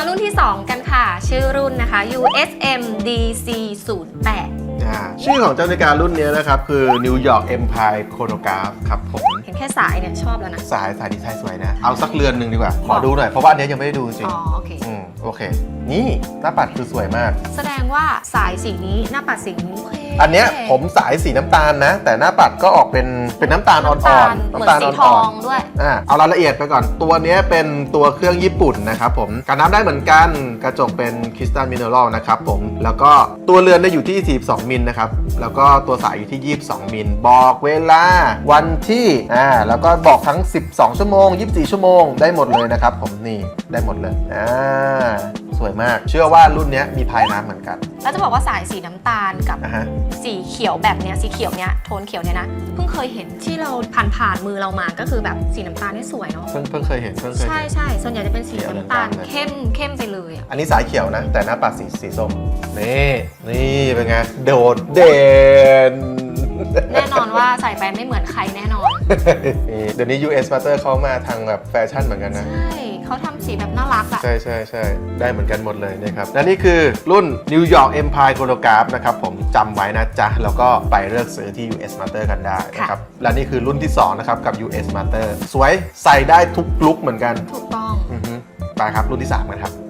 มารุ่นที่ 2 กันค่ะ ชื่อรุ่นนะคะ USM DC 08อ่าชื่อของเจ้านาฬิการุ่นนี้นะครับคือ New York Empire Chronograph ครับผม เห็นแค่สายเนี่ยชอบแล้วนะ สายสายดีไซน์สวยนะ เอาสักเรือนหนึ่งดีกว่า ขอดูหน่อยเพราะว่าอันเนี้ยยังไม่ได้ดูจริงอ๋อ โอเค อืมโอเค นี่หน้าปัดคือสวยมาก แสดงว่าสายสีนี้หน้าปัดสีนี้โอเคอันเนี้ยผมสายสีน้ำตาลนะ แต่หน้าปัดก็ออกเป็นเป็นน้ำตาลอ่น้ำตาอลนๆเหมือนน้ำตาลสีทอ่ออนงด้วยๆอ่าเอารายละเอียดไปก่อน ตัวเนี้ยเป็นตัวเครื่องญี่ปุ่นนะครับผมกันน้ำได้เหมือนกันกระจกเป็นคริสตัลมิเนอรัลนะครับผมแล้วก็ตัวเรือนได้อยู่ที่ 42 มิลนะครับ แล้วก็ตัวสายอยู่ที่ 22 มิลบอกเวลาวันที่อ่าแล้วก็บอกทั้ง 12 ชั่วโมง 24 ชั่วโมงได้หมดเลยนะครับผมนี่ได้หมดเลยอ่าสวย มาก เชื่อว่ารุ่นเนี้ยมีพายน้ำเหมือนกัน แล้วจะบอกว่าสายสีน้ำตาลกับนะฮะ สีเขียวแบบเนี้ยสีเขียวเนี้ยโทนเขียวเนี้ยนะเพิ่งเคยเห็นที่เราผ่านผ่านๆมือเรามาก็คือแบบสีน้ำตาลนี่สวยเนาะเพิ่งเพิ่งเคยเห็นเพิ่งเคยใช่เห็น ใช่ส่วนใหญ่จะเป็นสีเขียวน้ำตาลน้ำตาลเลยเข้มเข้มไปเลยอะอันนี้สายเขียวนะ แต่หน้าปัดสีสีส้ม นี่ นี่เป็นไง โดดเด่น แน่นอนว่าใส่ไปไม่เหมือนใครแน่นอน นี่เดี๋ยวนี้ US Master เขามาทางแบบแฟชั่นเหมือนกันนะ ใช่ เขาทำสีแบบน่ารักอะใช่ใช่ใช่ได้เหมือนกันหมดเลยนะครับและนี่คือรุ่น New York Empire Chronograph นะครับผมจำไว้นะจ๊ะ แล้วก็ไปเลือกซื้อที่ US Master กันได้นะครับและนี่คือรุ่นที่ 2 นะครับ กับ US Master สวยใส่ได้ทุกลุกเหมือนกันถูกต้องอือฮึไปครับรุ่นที่ 3 กันครับ